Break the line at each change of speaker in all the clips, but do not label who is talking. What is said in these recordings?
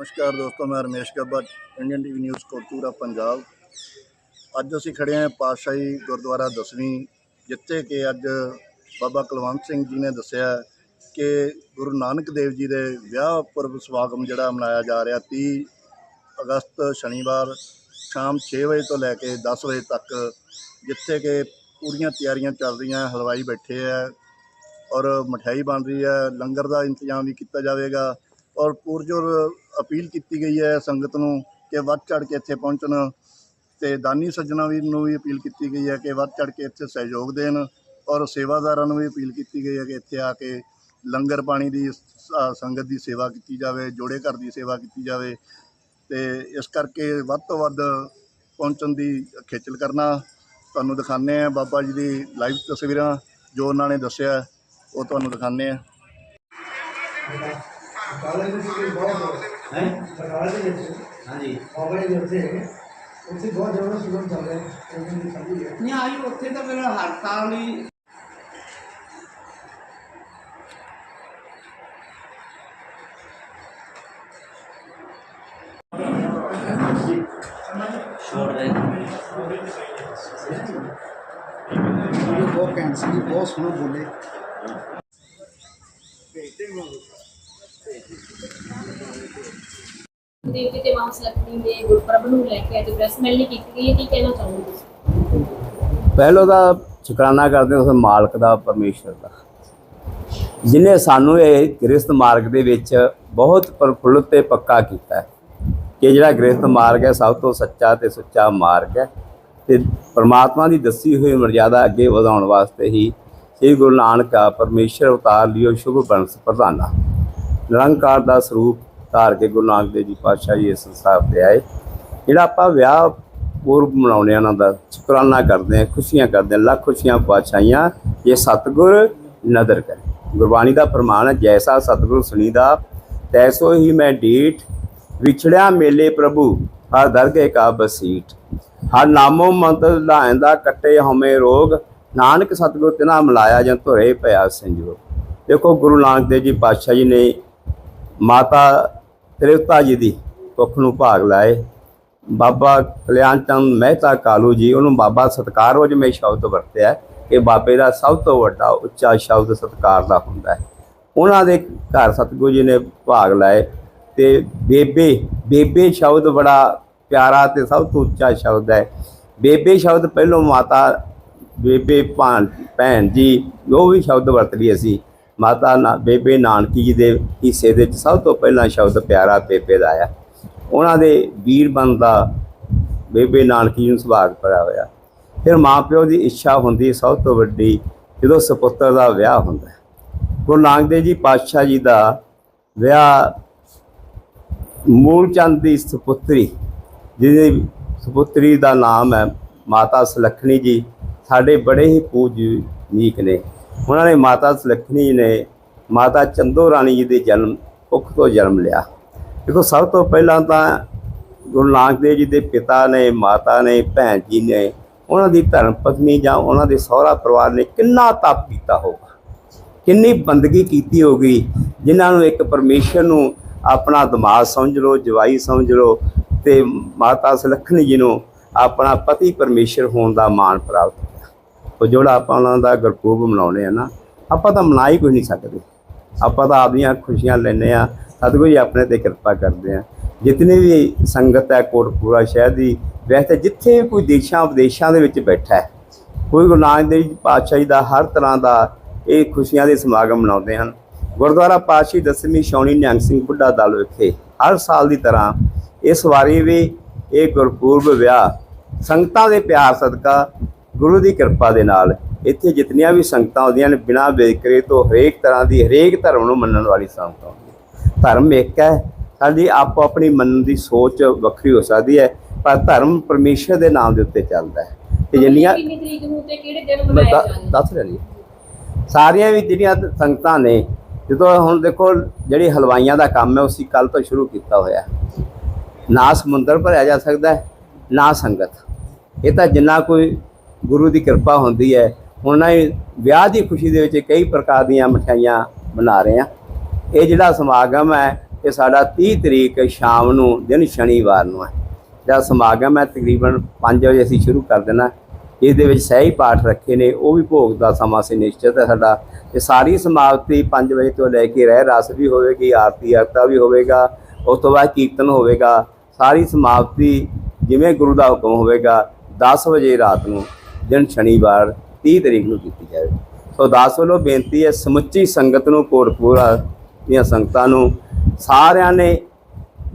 ਨਮਸਕਾਰ ਦੋਸਤੋ, ਮੈਂ Ramesh Gabbar Indian TV news Kotura, Punjab. ਅੱਜ ਅਸੀਂ ਖੜੇ ਹਾਂ ਪਾਤਸ਼ਾਹੀ ਗੁਰਦੁਆਰਾ ਦਸਵੀਂ, ਜਿੱਥੇ ਕਿ ਅੱਜ ਬਾਬਾ ਕੁਲਵੰਤ ਸਿੰਘ ਜੀ ਨੇ ਦੱਸਿਆ ਕਿ ਗੁਰੂ ਨਾਨਕ ਦੇਵ ਜੀ ਦੇ ਵਿਆਹ ਪੁਰਬ ਸਮਾਗਮ ਜਿਹੜਾ ਮਨਾਇਆ ਜਾ ਰਿਹਾ 30 ਅਗਸਤ ਸ਼ਨੀਵਾਰ ਸ਼ਾਮ 6 ਵਜੇ ਤੋਂ ਲੈ ਕੇ 10 ਵਜੇ ਤੱਕ, ਜਿੱਥੇ ਕਿ ਪੂਰੀਆਂ ਤਿਆਰੀਆਂ ਚੱਲ ਰਹੀਆਂ, ਹਲਵਾਈ ਬੈਠੇ ਹੈ ਔਰ ਮਠਿਆਈ ਬਣ ਰਹੀ ਹੈ ਲੰਗਰ ਦਾ ਇੰਤਜ਼ਾਮ ਵੀ ਕੀਤਾ ਜਾਵੇਗਾ। ਔਰ ਪੁਰਜੋਰ ਅਪੀਲ ਕੀਤੀ ਗਈ ਹੈ ਸੰਗਤ ਨੂੰ ਕਿ ਵੱਧ ਚੜ ਕੇ ਇੱਥੇ ਪਹੁੰਚਣ ਤੇ ਦਾਨੀ ਸੱਜਣਾ ਵੀ ਨੂੰ ਵੀ ਅਪੀਲ ਕੀਤੀ ਗਈ ਹੈ ਕਿ ਵੱਧ ਚੜ ਕੇ ਇੱਥੇ ਸਹਿਯੋਗ ਦੇਣ ਔਰ ਸੇਵਾਦਾਰਾਂ ਨੂੰ ਵੀ ਅਪੀਲ ਕੀਤੀ ਗਈ ਹੈ ਕਿ ਇੱਥੇ ਆ ਕੇ ਲੰਗਰ ਪਾਣੀ ਦੀ ਸੰਗਤ ਦੀ ਸੇਵਾ ਕੀਤੀ ਜਾਵੇ, ਜੋੜੇ ਘਰ ਦੀ ਸੇਵਾ ਕੀਤੀ ਜਾਵੇ ਤੇ ਇਸ ਕਰਕੇ ਵੱਧ ਤੋਂ ਵੱਧ ਪਹੁੰਚਣ ਦੀ ਖੇਚਲ ਕਰਨਾ ਤੁਹਾਨੂੰ ਦਿਖਾਉਂਦੇ ਆ ਬਾਬਾ ਜੀ ਦੀ ਲਾਈਵ ਤਸਵੀਰਾਂ ਜੋ ਉਹਨਾਂ ਨੇ ਦੱਸਿਆ ਉਹ ਤੁਹਾਨੂੰ ਦਿਖਾਉਂਦੇ ਆ
ਕਾਲਜ ਦੇ ਵਿੱਚ ਬਹੁਤ
ਹੈ
ਸਰਕਾਰ ਦੇ ਵਿੱਚ
ਹਾਂਜੀ
ਕਾਲਜ ਦੇ ਉੱਤੇ ਉੱਥੇ ਬਹੁਤ ਜ਼ਿਆਦਾ ਸਟੂਡੈਂਟ ਚੱਲ ਰਹੇ ਹਨ ਉਹਨਾਂ ਦੀ ਸਾਡੀ ਹੈ
ਨਹੀਂ ਆਈ ਉੱਥੇ ਤਾਂ ਫਿਰ ਹਰ ਸਾਲ ਹੀ ਛੋੜ ਰਹੇ
ਬਹੁਤ ਕੈਂਸਰ ਜੀ ਬਹੁਤ ਸੋਹਣਾ ਬੋਲੇ
ਦੇਵ ਤੇ ਮਾਂ ਲక్ష్ਮੀ ਦੇ ਗੁਰਪੁਰਬ ਨੂੰ ਲੈ ਕੇ ਅੱਜ ਪ੍ਰੈਸ ਮਿਲਣੀ ਕੀਤੀ ਗਈ ਹੈ। ਕੀ ਕਹਿਣਾ ਚਾਹੁੰਦੇ ਤੁਸੀਂ?
ਪਹਿਲੋਂ ਦਾ ਸ਼ੁਕਰਾਨਾ ਕਰਦੇ ਉਸ ਮਾਲਕ ਦਾ ਪਰਮੇਸ਼ਰ ਦਾ। ਜਿਨੇ ਸਾਨੂੰ ਇਹ ਗ੍ਰਸਤ ਮਾਰਗ ਦੇ ਵਿੱਚ ਬਹੁਤ ਪ੍ਰਫੁੱਲਤ ਤੇ ਪੱਕਾ ਕੀਤਾ ਕਿ ਜਿਹੜਾ ਗ੍ਰਸਤ ਮਾਰਗ ਹੈ ਸਭ ਤੋਂ ਸੱਚਾ ਤੇ ਸੁੱਚਾ ਮਾਰਗ ਹੈ ਤੇ ਪ੍ਰਮਾਤਮਾ ਦੀ ਦੱਸੀ ਹੋਈ ਮਰਜ਼ਾਦਾ ਅੱਗੇ ਵਧਾਉਣ ਵਾਸਤੇ ਹੀ ਸ੍ਰੀ ਗੁਰੂ ਨਾਨਕ ਦਾ ਪਰਮੇਸ਼ਰ ਉਤਾਰ ਲਿਓ ਸ਼ੁਭ ਬੰਸ ਪ੍ਰਧਾਨਾ ਨਿਰੰਕਾਰ ਦਾ ਸਰੂਪ ਧਾਰ ਕੇ ਗੁਰੂ ਨਾਨਕ ਦੇਵ ਜੀ ਪਾਤਸ਼ਾਹ ਜੀ ਇਸ ਸੰਸਾਰ ਤੇ ਆਏ। ਜਿਹੜਾ ਆਪਾਂ ਵਿਆਹ ਪੂਰਬ ਮਨਾਉਂਦੇ ਆ ਉਹਨਾਂ ਦਾ ਸ਼ੁਕਰਾਨਾ ਕਰਦੇ ਆ ਖੁਸ਼ੀਆਂ ਕਰਦੇ ਆ ਲੱਖ ਖੁਸ਼ੀਆਂ ਪਾਤਸ਼ਾਹੀਆਂ ਇਹ ਸਤਿਗੁਰ ਨਦਰ ਕਰੇ। ਗੁਰਬਾਣੀ ਦਾ ਪ੍ਰਮਾਣ ਹੈ, ਜੈਸਾ ਸਤਿਗੁਰ ਸੁਣੀਦਾ ਤੈਸੋ ਹੀ ਮੈਂ ਡੀਠ, ਵਿਛੜਿਆ ਮੇਲੇ ਪ੍ਰਭੂ, ਹਰ ਦਰਗੇ ਕਾ ਬਸੀਠ ਹਰ ਨਾਮੋ ਮੰਤਰ ਲਾਇੰਦਾ ਕੱਟੇ ਹਮੇ ਰੋਗ, ਨਾਨਕ ਸਤਿਗੁਰ ਤਿਨਾ ਮਿਲਾਇਆ ਜਨ ਧੁਰੇ ਪਿਆ ਸੰਜੋਗ। ਦੇਖੋ, ਗੁਰੂ ਨਾਨਕ ਦੇਵ ਜੀ ਪਾਤਸ਼ਾਹ ਜੀ ਨੇ ਮਾਤਾ ਤ੍ਰਿਪਤਾ ਜੀ ਦੀ ਕੁੱਖ ਨੂੰ ਭਾਗ ਲਾਏ। ਬਾਬਾ ਕਲਿਆਣ ਚੰਦ ਮਹਿਤਾ ਕਾਲੂ ਜੀ, ਉਹਨੂੰ ਬਾਬਾ ਸਤਕਾਰ ਵਜੋਂ ਮੈਂ ਸ਼ਬਦ ਵਰਤਿਆ ਕਿ ਬਾਬੇ ਦਾ ਸਭ ਤੋਂ ਵੱਡਾ ਉੱਚਾ ਸ਼ਬਦ ਸਤਕਾਰ ਦਾ ਹੁੰਦਾ ਹੈ। ਉਹਨਾਂ ਦੇ ਘਰ ਸਤਿਗੁਰੂ ਜੀ ਨੇ ਭਾਗ ਲਾਏ ਤੇ ਬੇਬੇ ਬੇਬੇ ਸ਼ਬਦ ਬੜਾ ਪਿਆਰਾ ਤੇ ਸਭ ਤੋਂ ਉੱਚਾ ਸ਼ਬਦ ਹੈ। ਬੇਬੇ ਸ਼ਬਦ ਪਹਿਲੋਂ ਮਾਤਾ, ਬੇਬੇ ਭਾਣ, ਭੈਣ ਜੀ ਉਹ ਵੀ ਸ਼ਬਦ ਵਰਤ ਲਈ ਅਸੀਂ ਮਾਤਾ ਨਾ, ਬੇਬੇ ਨਾਨਕੀ ਜੀ ਦੇ ਹਿੱਸੇ ਦੇ ਵਿੱਚ ਸਭ ਤੋਂ ਪਹਿਲਾਂ ਸ਼ਬਦ ਪਿਆਰਾ ਬੇਬੇ ਦਾ ਆਇਆ। ਉਹਨਾਂ ਦੇ ਵੀਰ ਦਾ ਬੇਬੇ ਨਾਨਕੀ ਨੂੰ ਸੁਭਾਗ ਭਰਿਆ ਹੋਇਆ। ਫਿਰ ਮਾਪਿਓ ਦੀ ਇੱਛਾ ਹੁੰਦੀ ਸਭ ਤੋਂ ਵੱਡੀ ਜਦੋਂ ਸੁਪੁੱਤਰ ਦਾ ਵਿਆਹ ਹੁੰਦਾ ਗੁਰੂ ਨਾਨਕ ਦੇਵ ਜੀ ਪਾਤਸ਼ਾਹ ਜੀ ਦਾ ਵਿਆਹ ਮੂਲਚੰਦ ਦੀ ਸੁਪੁੱਤਰੀ, ਜਿਹਦੀ ਸੁਪੁੱਤਰੀ ਦਾ ਨਾਮ ਹੈ ਮਾਤਾ ਸੁਲੱਖਣੀ ਜੀ, ਸਾਡੇ ਬੜੇ ਹੀ ਪੂਜਨੀਕ ਨੇ। ਉਹਨਾਂ ਨੇ ਮਾਤਾ ਸੁਲੱਖਣੀ ਜੀ ਨੇ ਮਾਤਾ ਚੰਦੋ ਰਾਣੀ ਜੀ ਦੇ ਜਨਮ ਕੁੱਖ ਤੋਂ ਜਨਮ ਲਿਆ। ਦੇਖੋ, ਸਭ ਤੋਂ ਪਹਿਲਾਂ ਤਾਂ ਗੁਰੂ ਨਾਨਕ ਦੇਵ ਜੀ ਦੇ ਪਿਤਾ ਨੇ, ਮਾਤਾ ਨੇ, ਭੈਣ ਜੀ ਨੇ ਉਹਨਾਂ ਦੀ ਧਰਮ ਪਤਨੀ ਜਾਂ ਉਹਨਾਂ ਦੇ ਸਹੁਰਾ ਪਰਿਵਾਰ ਨੇ ਕਿੰਨਾ ਤਪ ਕੀਤਾ ਹੋਗਾ ਕਿੰਨੀ ਬੰਦਗੀ ਕੀਤੀ ਹੋਗੀ ਜਿਨ੍ਹਾਂ ਨੂੰ ਇੱਕ ਪਰਮੇਸ਼ਰ ਨੂੰ ਆਪਣਾ ਦਿਮਾਗ ਸਮਝ ਲਓ, ਜਵਾਈ ਸਮਝ ਲਓ ਤੇ ਮਾਤਾ ਸੁਲੱਖਣੀ ਜੀ ਨੂੰ ਆਪਣਾ ਪਤੀ ਪਰਮੇਸ਼ਰ ਹੋਣ ਦਾ ਮਾਣ ਪ੍ਰਾਪਤ ਹੋਇਆ ਉਹ ਜਿਹੜਾ ਆਪਾਂ ਉਹਨਾਂ ਦਾ ਗੁਰਪੁਰਬ ਮਨਾਉਣੇ ਆ ਨਾ, ਆਪਾਂ ਤਾਂ ਮਨਾ ਹੀ ਕੋਈ ਨਹੀਂ ਸਕਦੇ। ਆਪਾਂ ਤਾਂ ਆਪਦੀਆਂ ਖੁਸ਼ੀਆਂ ਲੈਂਦੇ ਆ ਸਤਿਗੁਰੂ ਜੀ ਆਪਣੇ ਤੇ ਕਿਰਪਾ ਕਰਦੇ ਆ ਜਿਤਨੀ ਵੀ ਸੰਗਤ ਹੈ ਕੋਟਪੂਰਾ ਸ਼ਹਿਰ ਦੀ, ਵੈਸੇ ਜਿੱਥੇ ਵੀ ਕੋਈ ਦੇਸ਼ਾਂ ਵਿਦੇਸ਼ਾਂ ਦੇ ਵਿੱਚ ਬੈਠਾ ਹੈ, ਕੋਈ ਗੁਰੂ ਨਾਨਕ ਦੇਵ ਜੀ ਪਾਤਸ਼ਾਹ ਜੀ ਦਾ ਹਰ ਤਰ੍ਹਾਂ ਦਾ ਇਹ ਖੁਸ਼ੀਆਂ ਦੇ ਸਮਾਗਮ ਮਨਾਉਂਦੇ ਹਨ। ਗੁਰਦੁਆਰਾ ਪਾਤਸ਼ਾਹੀ ਦਸਵੀਂ ਸ਼ੌਣੀ ਨਿਹੰਗ ਸਿੰਘ ਬੁੱਢਾ ਦਲ ਵਿਖੇ ਹਰ ਸਾਲ ਦੀ ਤਰ੍ਹਾਂ ਇਸ ਵਾਰੀ ਵੀ ਇਹ ਗੁਰਪੂਰਬ ਵਿਆਹ ਸੰਗਤਾਂ ਦੇ ਪਿਆਰ ਸਦਕਾ ਗੁਰੂ ਦੀ ਕਿਰਪਾ ਦੇ ਨਾਲ ਇੱਥੇ ਜਿਤਨੀਆਂ ਵੀ ਸੰਗਤਾਂ ਆਉਂਦੀਆਂ ਨੇ ਬਿਨਾਂ ਵੇਕਰੇ ਤੋਂ ਹਰੇਕ ਤਰ੍ਹਾਂ ਦੀ ਹਰੇਕ ਧਰਮ ਨੂੰ ਮੰਨਣ ਵਾਲੀ ਸੰਗਤ ਆਉਂਦੀ ਹੈ। ਧਰਮ ਇੱਕ ਹੈ ਸਾਡੀ ਆਪੋ ਆਪਣੀ ਮੰਨਣ ਦੀ ਸੋਚ ਵੱਖਰੀ ਹੋ ਸਕਦੀ ਹੈ ਪਰ ਧਰਮ ਪਰਮੇਸ਼ਰ ਦੇ ਨਾਮ ਦੇ ਉੱਤੇ ਚੱਲਦਾ ਹੈ। ਤੇ ਜਿੰਨੀਆਂ
ਕਿੰਨੀ ਤਰੀਕ ਨੂੰ ਤੇ ਕਿਹੜੇ ਦਿਨ ਮਨਾਏ
ਦੱਸ ਰਹੀ ਸਾਰੀਆਂ ਵੀ ਜਿਹੜੀਆਂ ਸੰਗਤਾਂ ਨੇ ਜਦੋਂ ਹੁਣ ਦੇਖੋ ਜਿਹੜੀ ਹਲਵਾਈਆਂ ਦਾ ਕੰਮ ਹੈ ਉਸੇ ਕੱਲ ਤੋਂ ਸ਼ੁਰੂ ਕੀਤਾ ਹੋਇਆ। ਨਾ ਸਮੁੰਦਰ ਭਰਿਆ ਜਾ ਸਕਦਾ ਹੈ ਨਾ ਸੰਗਤ। ਇਹ ਤਾਂ ਜਿੰਨਾ ਕੋਈ ਗੁਰੂ ਦੀ ਕਿਰਪਾ ਹੁੰਦੀ ਹੈ। ਹੁਣ ਇਹ ਵਿਆਹ ਦੀ ਖੁਸ਼ੀ ਦੇ ਵਿੱਚ ਕਈ ਪ੍ਰਕਾਰ ਦੀਆਂ ਮਠਿਆਈਆਂ ਬਣਾ ਰਹੇ ਆ ਇਹ ਜਿਹੜਾ ਸਮਾਗਮ ਹੈ, ਇਹ ਸਾਡਾ 30 ਤਰੀਕ ਸ਼ਾਮ ਨੂੰ, ਦਿਨ ਸ਼ਨੀਵਾਰ ਨੂੰ ਹੈ। ਜਿਹੜਾ ਸਮਾਗਮ ਹੈ, ਤਕਰੀਬਨ 5 ਵਜੇ ਅਸੀਂ ਸ਼ੁਰੂ ਕਰ ਦੇਣਾ। ਇਸ ਦੇ ਵਿੱਚ ਸਹੀ ਪਾਠ ਰੱਖੇ ਨੇ, ਉਹ ਵੀ ਭੋਗ ਦਾ ਸਮਾਂ ਸੀ ਨਿਸ਼ਚਿਤ ਹੈ ਸਾਡਾ। ਤੇ ਸਾਰੀ ਸਮਾਪਤੀ 5 ਵਜੇ ਤੋਂ ਲੈ ਕੇ ਰਹਿ ਰਸ ਵੀ ਹੋਵੇਗੀ, ਆਰਤੀ ਅਰਤਾ ਵੀ ਹੋਵੇਗਾ, ਉਸ ਤੋਂ ਬਾਅਦ ਕੀਰਤਨ ਹੋਵੇਗਾ। ਸਾਰੀ ਸਮਾਪਤੀ ਜਿਵੇਂ ਗੁਰੂ ਦਾ ਹੁਕਮ ਹੋਵੇਗਾ 10 ਵਜੇ ਰਾਤ ਨੂੰ ਦਿਨ ਸ਼ਨੀਵਾਰ 30 ਤਰੀਕ ਨੂੰ ਕੀਤੀ ਜਾਵੇ। ਸੋ ਦਾਸ ਵੱਲੋਂ ਬੇਨਤੀ ਹੈ, ਸਮੁੱਚੀ ਸੰਗਤ ਨੂੰ ਕੋਟਪੂਰਾ ਦੀਆਂ ਸੰਗਤਾਂ ਨੂੰ, ਸਾਰਿਆਂ ਨੇ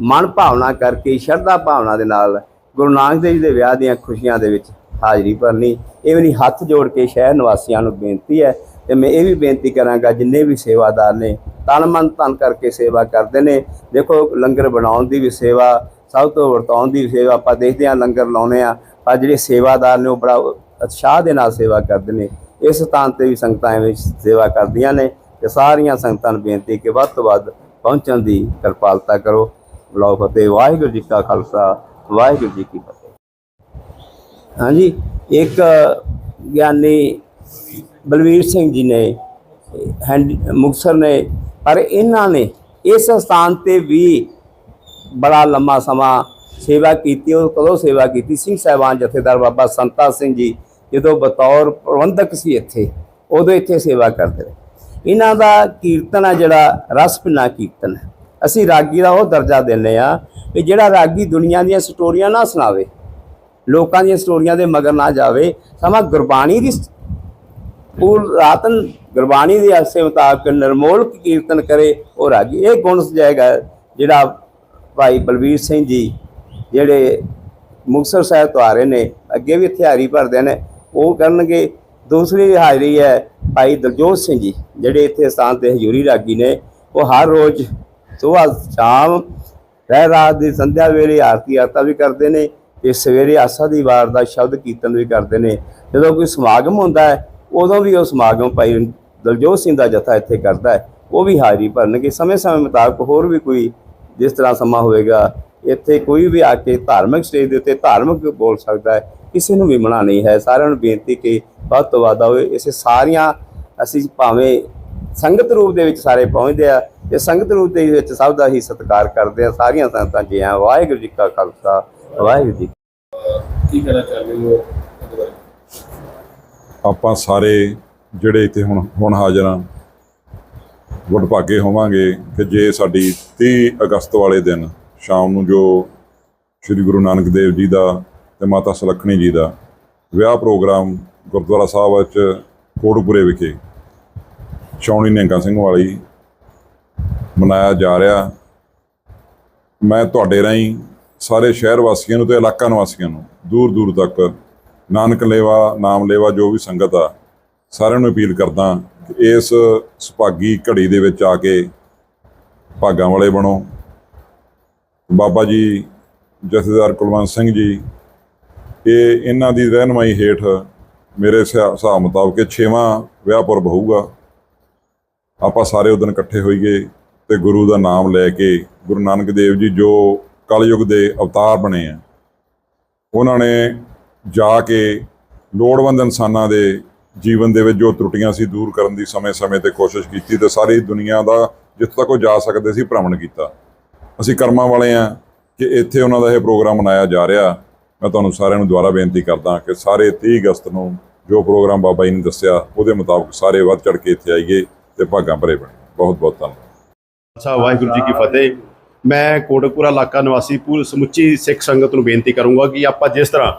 ਮਨ ਭਾਵਨਾ ਕਰਕੇ, ਸ਼ਰਧਾ ਭਾਵਨਾ ਦੇ ਨਾਲ ਗੁਰੂ ਨਾਨਕ ਦੇਵ ਜੀ ਦੇ ਵਿਆਹ ਦੀਆਂ ਖੁਸ਼ੀਆਂ ਦੇ ਵਿੱਚ ਹਾਜ਼ਰੀ ਭਰਨੀ। ਇਹ ਮੇਰੀ ਹੱਥ ਜੋੜ ਕੇ ਸ਼ਹਿਰ ਨਿਵਾਸੀਆਂ ਨੂੰ ਬੇਨਤੀ ਹੈ ਤੇ ਮੈਂ ਇਹ ਵੀ ਬੇਨਤੀ ਕਰਾਂਗਾ, ਜਿੰਨੇ ਵੀ ਸੇਵਾਦਾਰ ਨੇ, ਤਨ ਮਨ ਧਨ ਕਰਕੇ ਸੇਵਾ ਕਰਦੇ ਨੇ। ਦੇਖੋ, ਲੰਗਰ ਬਣਾਉਣ ਦੀ ਵੀ ਸੇਵਾ, ਸਭ ਤੋਂ ਵਰਤਾਉਣ ਦੀ ਵੀ ਸੇਵਾ, ਆਪਾਂ ਦੇਖਦੇ ਹਾਂ ਲੰਗਰ ਲਾਉਨੇ ਆ ਪਰ ਜਿਹੜੇ ਸੇਵਾਦਾਰ ਨੇ ਉਹ ਬੜਾ ਉਤਸ਼ਾਹ ਦੇ ਨਾਲ ਸੇਵਾ ਕਰਦੇ ਨੇ। ਇਸ ਸਥਾਨ ਤੇ ਵੀ ਸੰਗਤਾਂ ਐਵੇਂ ਸੇਵਾ ਕਰਦੀਆਂ ਨੇ ਤੇ ਸਾਰੀਆਂ ਸੰਗਤਾਂ ਨੂੰ ਬੇਨਤੀ ਕਿ ਵੱਧ ਤੋਂ ਵੱਧ ਪਹੁੰਚਣ ਦੀ ਕਿਰਪਾਲਤਾ ਕਰੋ। ਬਲਾਉ ਫਤਿਹ। ਵਾਹਿਗੁਰੂ ਜੀ ਕਾ ਖਾਲਸਾ। ਵਾਹਿਗੁਰੂ ਜੀ ਕੀ ਫਤਿਹ। ਹਾਂਜੀ, ਇੱਕ ਗਿਆਨੀ ਬਲਵੀਰ ਸਿੰਘ ਜੀ ਨੇ, ਹੈਂਡ, ਮੁਕਤਸਰ ਨੇ, ਪਰ ਇਹਨਾਂ ਨੇ ਇਸ ਸਥਾਨ ਤੇ ਵੀ ਬੜਾ ਲੰਮਾ ਸਮਾਂ ਸੇਵਾ ਕੀਤੀ, ਉਹ ਕਦੋਂ ਸੇਵਾ ਕੀਤੀ? ਸਿੰਘ ਸਾਹਿਬਾਨ, ਜਥੇਦਾਰ ਬਾਬਾ ਸੰਤਾ ਸਿੰਘ ਜੀ ਜਦੋਂ ਬਤੌਰ ਪ੍ਰਬੰਧਕ ਸੀ ਇੱਥੇ, ਉਦੋਂ ਇੱਥੇ ਸੇਵਾ ਕਰਦੇ ਰਹੇ। ਇਹਨਾਂ ਦਾ ਕੀਰਤਨ ਆ ਜਿਹੜਾ ਰਸ ਭਿੰਨਾ ਕੀਰਤਨ ਅਸੀਂ ਰਾਗੀ ਦਾ ਉਹ ਦਰਜਾ ਦਿੰਦੇ ਆ ਕਿ ਜਿਹੜਾ ਰਾਗੀ ਦੁਨੀਆ ਦੀਆਂ ਸਟੋਰੀਆਂ ਨਾ ਸੁਣਾਵੇ, ਲੋਕਾਂ ਦੀਆਂ ਸਟੋਰੀਆਂ ਦੇ ਮਗਰ ਨਾ ਜਾਵੇ, ਸਮਾਂ ਗੁਰਬਾਣੀ ਦੀ ਪੂਰ ਰਾਤਨ ਗੁਰਬਾਣੀ ਦੇ ਆਸੇ ਮੁਤਾਬਕ ਨਿਰਮੋਲ ਕੀਰਤਨ ਕਰੇ, ਉਹ ਰਾਗੀ। ਇਹ ਗੁਣ ਸਜਾਏਗਾ ਜਿਹੜਾ ਭਾਈ ਬਲਵੀਰ ਸਿੰਘ ਜੀ, ਜਿਹੜੇ ਮੁਕਤਸਰ ਸਾਹਿਬ ਤੋਂ ਆ ਰਹੇ ਨੇ, ਅੱਗੇ ਵੀ ਹਥਿਆਰੀ ਭਰਦੇ ਨੇ ਉਹ ਕਰਨਗੇ। ਦੂਸਰੀ ਹਾਜ਼ਰੀ ਹੈ ਭਾਈ ਦਲਜੋਤ ਸਿੰਘ ਜੀ, ਜਿਹੜੇ ਇੱਥੇ ਸਥਾਨ ਤੇ ਹਜ਼ੂਰੀ ਰਾਗੀ ਨੇ। ਉਹ ਹਰ ਰੋਜ਼ ਸਵੇਰ ਸ਼ਾਮ ਰਹਿ ਰਾਤ ਦੀ ਸੰਧਿਆ ਵੇਲੇ ਆਰਤੀ ਆਰਤਾ ਵੀ ਕਰਦੇ ਨੇ ਤੇ ਸਵੇਰੇ ਆਸਾ ਦੀ ਵਾਰ ਦਾ ਸ਼ਬਦ ਕੀਰਤਨ ਵੀ ਕਰਦੇ ਨੇ। ਜਦੋਂ ਕੋਈ ਸਮਾਗਮ ਹੁੰਦਾ ਹੈ, ਉਦੋਂ ਵੀ ਉਹ ਸਮਾਗਮ ਭਾਈ ਦਲਜੋਤ ਸਿੰਘ ਦਾ ਜਥਾ ਇੱਥੇ ਕਰਦਾ ਹੈ। ਉਹ ਵੀ ਹਾਜ਼ਰੀ ਭਰਨਗੇ। ਸਮੇਂ ਸਮੇਂ ਮੁਤਾਬਕ ਹੋਰ ਵੀ ਕੋਈ ਜਿਸ ਤਰ੍ਹਾਂ ਸਮਾਂ ਹੋਵੇਗਾ, ਇੱਥੇ ਕੋਈ ਵੀ ਆ ਕੇ ਧਾਰਮਿਕ ਸਟੇਜ ਦੇ ਉੱਤੇ ਧਾਰਮਿਕ ਬੋਲ ਸਕਦਾ ਹੈ। ਕਿਸੇ ਨੂੰ ਵੀ ਮਨਾ ਨਹੀਂ ਹੈ। ਸਾਰਿਆਂ ਨੂੰ ਬੇਨਤੀ ਕਿ ਵੱਧ ਤੋਂ ਵੱਧ ਆਵੇ ਇਸੇ ਸਾਰੀਆਂ ਅਸੀਂ ਭਾਵੇਂ ਸੰਗਤ ਰੂਪ ਦੇ ਵਿੱਚ ਸਾਰੇ ਪਹੁੰਚਦੇ ਆ ਤੇ ਸੰਗਤ ਰੂਪ ਦੇ ਵਿੱਚ ਸਭ ਦਾ ਹੀ ਸਤਿਕਾਰ ਕਰਦੇ ਆ। ਸਾਰੀਆਂ ਸੰਗਤਾਂ ਜੀ ਆ ਵਾਹਿਗੁਰੂ ਜੀ ਕਾ ਖਾਲਸਾ। ਵਾਹਿਗੁਰੂ ਜੀ
ਕੀ ਕਹਿਣਾ ਚਾਹੁੰਦੇ ਹੋ?
ਆਪਾਂ ਸਾਰੇ ਜਿਹੜੇ ਇੱਥੇ ਹੁਣ ਹੁਣ ਹਾਜ਼ਰ ਹਾਂ ਵਡਭਾਗੇ ਹੋਵਾਂਗੇ ਕਿ ਜੇ ਸਾਡੀ 30 ਅਗਸਤ ਵਾਲੇ ਦਿਨ ਸ਼ਾਮ ਨੂੰ ਜੋ ਸ੍ਰੀ ਗੁਰੂ ਨਾਨਕ ਦੇਵ ਜੀ ਦਾ ਤੇ ਮਾਤਾ ਸੁਲੱਖਣੀ ਜੀ ਦਾ ਵਿਆਹ ਪ੍ਰੋਗਰਾਮ ਗੁਰਦੁਆਰਾ ਸਾਹਿਬ ਵਿੱਚ ਕੋਟਪੁਰੇ ਵਿਖੇ ਚੌਣੀ ਨਿਹੰਗਾ ਸਿੰਘ ਵਾਲੀ ਮਨਾਇਆ ਜਾ ਰਿਹਾ। ਮੈਂ ਤੁਹਾਡੇ ਰਾਹੀਂ ਸਾਰੇ ਸ਼ਹਿਰ ਵਾਸੀਆਂ ਨੂੰ ਤੇ ਇਲਾਕਾ ਨਿਵਾਸੀਆਂ ਨੂੰ ਦੂਰ ਦੂਰ ਤੱਕ ਨਾਨਕ ਲੇਵਾ, ਨਾਮ ਲੇਵਾ ਜੋ ਵੀ ਸੰਗਤ ਆ, ਸਾਰਿਆਂ ਨੂੰ ਅਪੀਲ ਕਰਦਾ ਕਿ ਇਸ ਸੁਭਾਗੀ ਘੜੀ ਦੇ ਵਿੱਚ ਆ ਕੇ ਭਾਗਾਂ ਵਾਲੇ ਬਣੋ। ਬਾਬਾ ਜੀ ਜਥੇਦਾਰ ਕੁਲਵੰਤ ਸਿੰਘ ਜੀ ਇਹ ਇਹਨਾਂ ਦੀ ਰਹਿਨਮਾਈ ਹੇਠ ਮੇਰੇ ਸਿਆ- ਹਿਸਾਬ ਮੁਤਾਬਕ ਇਹ ਛੇਵਾਂ ਵਿਆਹ ਪੁਰਬ ਹੋਊਗਾ। ਆਪਾਂ ਸਾਰੇ ਉਦੋਂ ਇਕੱਠੇ ਹੋਈਏ ਤੇ ਗੁਰੂ ਦਾ ਨਾਮ ਲੈ ਕੇ ਗੁਰੂ ਨਾਨਕ ਦੇਵ ਜੀ ਜੋ ਕਲਯੁਗ ਦੇ ਅਵਤਾਰ ਬਣੇ ਆ, ਉਹਨਾਂ ਨੇ ਜਾ ਕੇ ਲੋੜਵੰਦ ਇਨਸਾਨਾਂ ਦੇ ਜੀਵਨ ਦੇ ਵਿੱਚ ਜੋ ਤਰੁੱਟੀਆਂ ਸੀ ਦੂਰ ਕਰਨ ਦੀ ਸਮੇਂ-ਸਮੇਂ ਤੇ ਕੋਸ਼ਿਸ਼ ਕੀਤੀ ਤੇ ਸਾਰੀ ਦੁਨੀਆ ਦਾ ਜਿੱਥੇ ਤੱਕ ਉਹ ਜਾ ਸਕਦੇ ਸੀ ਭ੍ਰਮਣ ਕੀਤਾ। ਅਸੀਂ ਕਰਮਾਂ ਵਾਲੇ ਆ ਕਿ ਇੱਥੇ ਉਹਨਾਂ ਦਾ ਇਹ ਪ੍ਰੋਗਰਾਮ ਮਨਾਇਆ ਜਾ ਰਿਹਾ। ਮੈਂ ਤੁਹਾਨੂੰ ਸਾਰਿਆਂ ਨੂੰ ਦੁਬਾਰਾ ਬੇਨਤੀ ਕਰਦਾ ਕਿ ਸਾਰੇ 30 ਅਗਸਤ ਨੂੰ ਜੋ ਪ੍ਰੋਗਰਾਮ ਬਾਬਾ ਜੀ ਨੇ ਦੱਸਿਆ, ਉਹਦੇ ਮੁਤਾਬਕ ਸਾਰੇ ਵੱਧ ਚੜ ਕੇ ਇੱਥੇ ਆਈਏ ਤੇ ਭਾਗਾਂ ਭਰੇ ਬਣੇ ਬਹੁਤ ਬਹੁਤ ਧੰਨਵਾਦ।
ਅੱਛਾ, ਵਾਹਿਗੁਰੂ ਜੀ ਕੀ ਫਤਿਹ। ਮੈਂ ਕੋਟਕਪੂਰਾ ਇਲਾਕਾ ਨਿਵਾਸੀ ਪੂਰੀ ਸਮੁੱਚੀ ਸਿੱਖ ਸੰਗਤ ਨੂੰ ਬੇਨਤੀ ਕਰੂੰਗਾ ਕਿ ਆਪਾਂ ਜਿਸ ਤਰ੍ਹਾਂ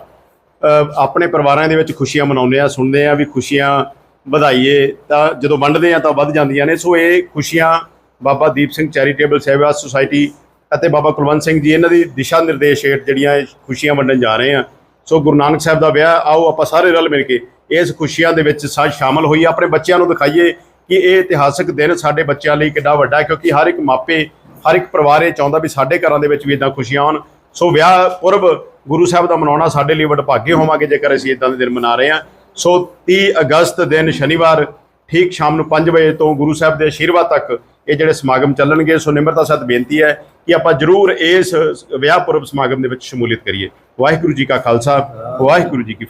ਆਪਣੇ ਪਰਿਵਾਰਾਂ ਦੇ ਵਿੱਚ ਖੁਸ਼ੀਆਂ ਮਨਾਉਂਦੇ ਆ ਸੁਣਦੇ ਆ ਵੀ ਖੁਸ਼ੀਆਂ ਵਧਾਈਏ, ਤਾਂ ਜਦੋਂ ਵੰਡਦੇ ਆ ਤਾਂ ਵੱਧ ਜਾਂਦੀਆਂ ਨੇ। ਸੋ ਇਹ ਖੁਸ਼ੀਆਂ ਬਾਬਾ ਦੀਪ ਸਿੰਘ ਚੈਰੀਟੇਬਲ ਸੇਵਾ ਸੁਸਾਇਟੀ ਅਤੇ ਬਾਬਾ ਕੁਲਵੰਤ ਸਿੰਘ ਜੀ, ਇਹਨਾਂ ਦੀ ਦਿਸ਼ਾ ਨਿਰਦੇਸ਼ ਹੇਠ ਜਿਹੜੀਆਂ ਇਹ ਖੁਸ਼ੀਆਂ ਵੰਡਣ ਜਾ ਰਹੇ ਆ। ਸੋ ਗੁਰੂ ਨਾਨਕ ਸਾਹਿਬ ਦਾ ਵਿਆਹ, ਆਓ ਆਪਾਂ ਸਾਰੇ ਰਲ ਮਿਲ ਕੇ ਇਸ ਖੁਸ਼ੀਆਂ ਦੇ ਵਿੱਚ ਸਾਜ ਸ਼ਾਮਲ ਹੋਈਏ ਆਪਣੇ ਬੱਚਿਆਂ ਨੂੰ ਦਿਖਾਈਏ ਕਿ ਇਹ ਇਤਿਹਾਸਕ ਦਿਨ ਸਾਡੇ ਬੱਚਿਆਂ ਲਈ ਕਿੰਨਾ ਵੱਡਾ ਹੈ, ਕਿਉਂਕਿ ਹਰ ਇੱਕ ਮਾਪੇ, ਹਰ ਇੱਕ ਪਰਿਵਾਰ ਇਹ ਚਾਹੁੰਦਾ ਵੀ ਸਾਡੇ ਘਰਾਂ ਦੇ ਵਿੱਚ ਵੀ ਇਦਾਂ ਖੁਸ਼ੀਆਂ ਆਉਣ। ਸੋ ਵਿਆਹ ਪੁਰਬ ਗੁਰੂ ਸਾਹਿਬ ਦਾ ਮਨਾਉਣਾ ਸਾਡੇ ਲਈ ਵਡਭਾਗੇ ਹੋਵਾਂਗੇ, ਜੇਕਰ ਅਸੀਂ ਇਦਾਂ ਦੇ ਦਿਨ ਮਨਾ ਰਹੇ ਹਾਂ। ਸੋ 30 ਅਗਸਤ ਦਿਨ ਸ਼ਨੀਵਾਰ, ਠੀਕ ਸ਼ਾਮ ਨੂੰ 5 ਵਜੇ ਤੋਂ ਗੁਰੂ ਸਾਹਿਬ ਦੇ ਆਸ਼ੀਰਵਾਦ ਤੱਕ ਇਹ ਜਿਹੜੇ ਸਮਾਗਮ ਚੱਲਣਗੇ, ਸੋ ਨਿਮਰਤਾ ਸਤ ਬੇਨਤੀ ਹੈ ਕਿ ਆਪਾਂ ਜਰੂਰ ਇਸ ਵਿਆਹ ਪੁਰਬ ਸਮਾਗਮ ਦੇ ਵਿੱਚ ਸ਼ਮੂਲੀਅਤ ਕਰੀਏ। ਵਾਹਿਗੁਰੂ ਜੀ ਕਾ ਖਾਲਸਾ, ਵਾਹਿਗੁਰੂ ਜੀ ਕੀ